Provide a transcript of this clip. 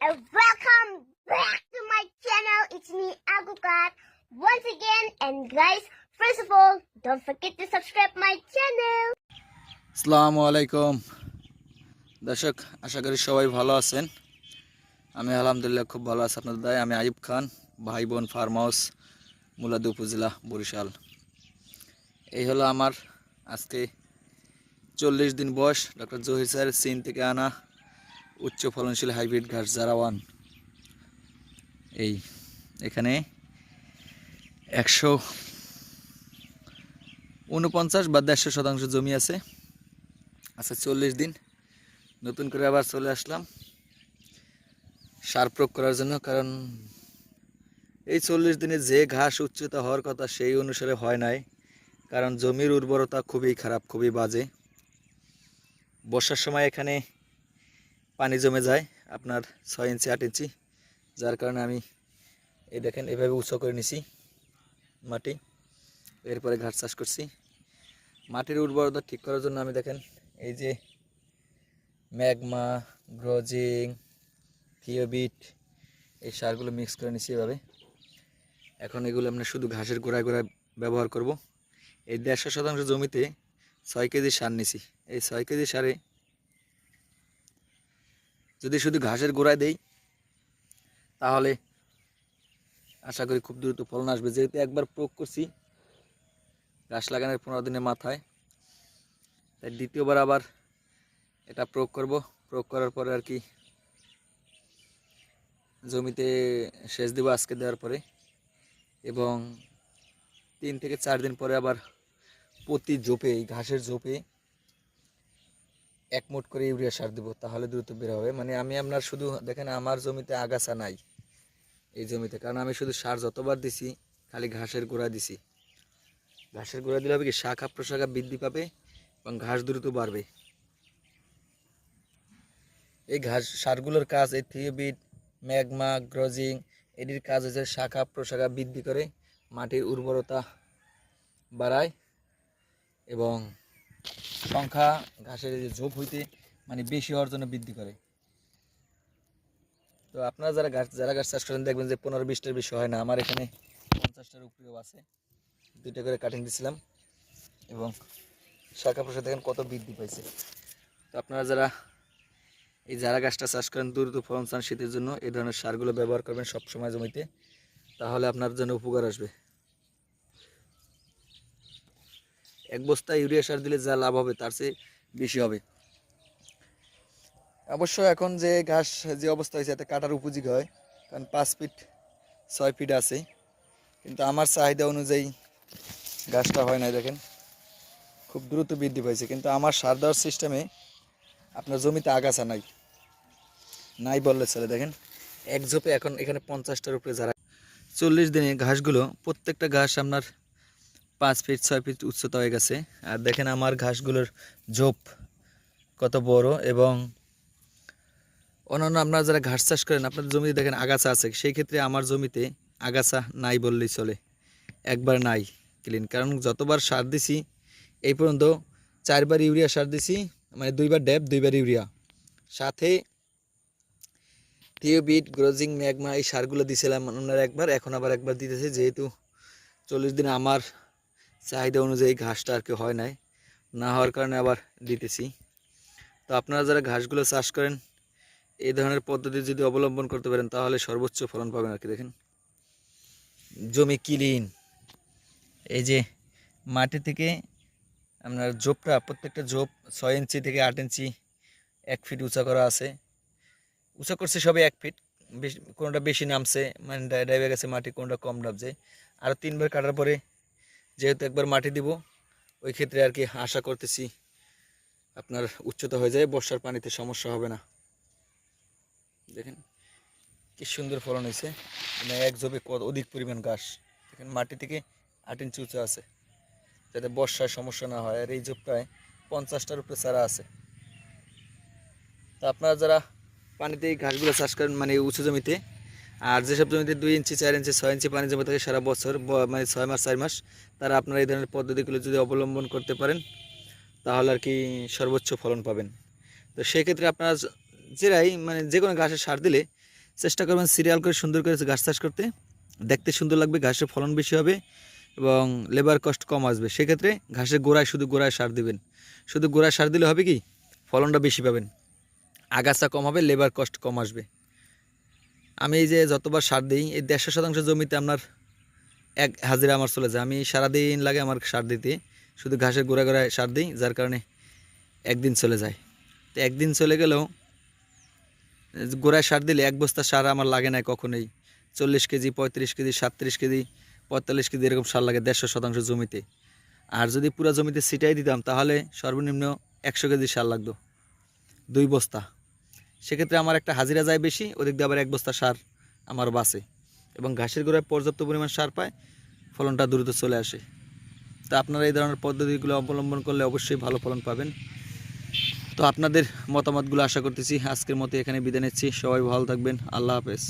and welcome back to my channel. It's me, Agukat, once again. And guys, first of all, don't forget to subscribe my channel. আসসালামু আলাইকুম দর্শক আশা করি সবাই ভালো আছেন আমি আলহামদুলিল্লাহ খুব ভালো আছি আপনাদের দায় আমি আইব খান ভাই বোন ফার্ম হাউস মুলাদ উপজেলা বরিশাল এই হলো আমার আজকে চল্লিশ দিন বয়স ডক্টর জহির স্যারের চীন থেকে আনা উচ্চ ফলনশীল হাইব্রিড ঘাস জারাওয়ান এই এখানে একশো উনপঞ্চাশ বা দেড়শো শতাংশ জমি আছে। আচ্ছা চল্লিশ দিন। নতুন করে আবার চলে আসলাম। সার প্রয়োগ করার জন্য, কারণ এই চল্লিশ দিনে যে ঘাস উচ্চতা হওয়ার কথা সেই অনুসারে হয় নাই, কারণ জমির উর্বরতা খুবই খারাপ, খুবই বাজে। বর্ষার সময় এখানে পানি জমে যায় আপনার ছয় ইঞ্চি, আট ইঞ্চি। যার কারণে আমি এই দেখেন এভাবে উঁচু করে নিছি মাটি। এরপরে ঘাস চাষ করছি। মাটির উর্বরতা ঠিক করার জন্য আমি দেখেন এই যে ম্যাগমা, গ্রোজিং, থিওবিট, এই সারগুলো মিক্স করে নিছি এভাবে। এখন এগুলো আমরা শুধু ঘাসের গোড়ায় গোড়ায় ব্যবহার করব। এই দেড়শো শতাংশ জমিতে ছয় কেজি সার নিছি। এই ছয় কেজি সারে যদি শুধু ঘাসের গোড়ায় দেই, তাহলে আশা করি খুব দ্রুত ফলন আসবে। যেহেতু একবার প্রয়োগ করছি গাছ লাগানোর পনেরো দিনের মাথায়, তাই দ্বিতীয়বার আবার এটা প্রয়োগ করব। প্রয়োগ করার পরে আর কি জমিতে সেচ দেবো আজকে দেওয়ার পরে এবং তিন থেকে চার দিন পরে আবার প্রতি জোপে ঘাসের জোপে এক মুঠ করে ইউরিয়া সার দেবো, তাহলে দ্রুত বের হবে। মানে আমি আপনার শুধু, দেখেন আমার জমিতে আগাছা নাই এই জমিতে, কারণ আমি শুধু সার যতবার দিছি, খালি ঘাসের গোড়া দিছি। ঘাসের গোড়া দিলে হবে কি, শাখা প্রশাখা বৃদ্ধি পাবে এবং ঘাস দ্রুত বাড়বে। এই ঘাস, সারগুলোর কাজ, এই থিওবিট, ম্যাগমা, গ্রজিং, এটির কাজ হচ্ছে শাখা প্রশাখা বৃদ্ধি করে মাটির উর্বরতা বাড়ায় এবং সংখ্যা ঘাসের ঝোপ হইতে মানে বেশি হওয়ার জন্য বৃদ্ধি করে। তো আপনারা যারা গাছ যারা গাছ চাষ করেন দেখবেন যে পনেরো বিশটার বেশি হয় না। আমার এখানে পঞ্চাশটার উপরেও আছে। দুইটা করে কাটিং দিছিলাম এবং শাখা প্রশাখা দেখেন কত বৃদ্ধি পাইছে। তো আপনারা যারা এই যারা গাছটা চাষ করেন, দ্রুত ফলন চান শীতের জন্য, এই ধরনের সারগুলো ব্যবহার করবেন সবসময় জমিতে। তাহলে আপনার জন্য উপকার আসবে। এক বস্তা ইউরিয়া সার দিলে যা লাভ হবে, তার চেয়ে বেশি হবে। অবশ্য এখন যে ঘাস, যে অবস্থা হয়েছে, এতে কাটার উপযোগী হয়। কারণ পাঁচ ফিট, ছয় ফিট আছে। কিন্তু আমার চাহিদা অনুযায়ী গাছটা হয় না দেখেন। খুব দ্রুত বৃদ্ধি পাইছে। কিন্তু আমার সার দেওয়ার সিস্টেমে আপনার জমিতে আগাছা নাই। নাই বললে চলে, দেখেন। এক ঝোপে এখন এখানে পঞ্চাশটার উপরে যারা চল্লিশ দিনে ঘাসগুলো, প্রত্যেকটা ঘাস আপনার পাঁচ ফিট ছয় ফিট উচ্চতা হয়ে গেছে। আর দেখেন আমার ঘাসগুলোর ঝোপ কত বড় এবং অন্যান্য আপনারা যারা ঘাস চাষ করেন, আপনাদের জমিতে দেখেন আগাছা আছে। সেই ক্ষেত্রে আমার জমিতে আগাছা নাই বললেই চলে। একবার নাই ক্লিন কারণ যতবার সার দিছি, এই পর্যন্ত চারবার ইউরিয়া সার দিছি মানে দুইবার ড্যাব, দুইবার ইউরিয়া। সাথে থিওবিট, গ্রোজিং, ম্যাগমা এই সারগুলো দিছিলাম ওনারা একবার, এখন আবার একবার দিতেছে। যেহেতু চল্লিশ দিন আমার চাহিদা অনুযায়ী ঘাসটা আর কি হয় নাই। না হওয়ার কারণে আবার দিতেছি। তো আপনারা যারা ঘাসগুলো চাষ করেন, এই ধরনের পদ্ধতি যদি অবলম্বন করতে পারেন, তাহলে সর্বোচ্চ ফলন পাবেন আর কি, দেখেন। জমি ক্লিন। এই যে মাটি থেকে আপনার জোপটা প্রত্যেকটা জোপ ছয় ইঞ্চি থেকে আট ইঞ্চি এক ফিট উঁচা করা আছে। উঁচা করছে সবে এক ফিট। বেশি, কোনোটা বেশি নামছে মানে ডা- ডাইবে গেছে মাটি কোনোটা কম নামছে। আরও তিনবার কাটার পরে যেহেতু একবার মাটি দিব, ওই ক্ষেত্রে আর কি আশা করতেছি আপনার উচ্চতা হয়ে যায়, বর্ষার পানিতে সমস্যা হবে না। দেখেন কি সুন্দর ফলন হয়েছে। মানে এক জবে কত অধিক পরিমাণ ঘাস। দেখেন মাটি থেকে আট ইঞ্চি উঁচু আছে, যাতে বর্ষায় সমস্যা না হয়। আর এই জোপটায় পঞ্চাশটার উপরে চারা আছে। তা আপনারা যারা পানিতে এই ঘাসগুলো চাষ করেন মানে উঁচু জমিতে আর যেসব জমিতে দুই ইঞ্চি, চার ইঞ্চি, ছয় ইঞ্চি পানি জমে থাকে সারা বছর মানে ছয় মাস, চার মাস, তারা আপনারা এই ধরনের পদ্ধতিগুলো যদি অবলম্বন করতে পারেন, তাহলে আর কি সর্বোচ্চ ফলন পাবেন। তো সেক্ষেত্রে আপনারা যেরাই মানে যে কোনো ঘাসের সার দিলে চেষ্টা করবেন সিরিয়াল করে সুন্দর করে ঘাস চাষ করতে। দেখতে সুন্দর লাগবে, ঘাসের ফলন বেশি হবে এবং লেবার কস্ট কম আসবে। সেক্ষেত্রে ঘাসের গোড়ায় শুধু গোড়ায় সার দিবেন। শুধু গোড়ায় সার দিলে হবে কি? ফলনটা বেশি পাবেন। আগাছা কম হবে লেবার কস্ট কম আসবে। আমি এই যে যতবার সার দিই, এই দেড়শো শতাংশ জমিতে আপনার এক হাজিরা আমার চলে যায়। আমি সারাদিন লাগে আমার সার দিতে। শুধু ঘাসের গোড়া গোড়ায় সার দিই, যার কারণে একদিন চলে যায়। তো একদিন চলে গেলেও গোড়ায় সার দিলে এক বস্তা সার আমার লাগে না কখনোই। চল্লিশ কেজি, পঁয়ত্রিশ কেজি, সাতত্রিশ কেজি, পঁয়তাল্লিশ কেজি এরকম সার লাগে দেড়শো শতাংশ জমিতে। আর যদি পুরো জমিতে ছিটাই দিতাম, তাহলে সর্বনিম্ন একশো কেজি সার লাগতো। দুই বস্তা। সেক্ষেত্রে আমার একটা হাজিরা যায় বেশি, ওদিক দিয়ে আবার এক বস্তা সার আমার বাঁচে। এবং ঘাসের গোড়ায় পর্যাপ্ত পরিমাণ সার পায়, ফলনটা দ্রুত চলে আসে। তো আপনারা এই ধরনের পদ্ধতিগুলো অবলম্বন করলে অবশ্যই ভালো ফলন পাবেন। তো আপনাদের মতামতগুলো আশা করতেছি আজকের মতো এখানে বিদায় নিচ্ছি। সবাই ভালো থাকবেন। আল্লাহ হাফেজ।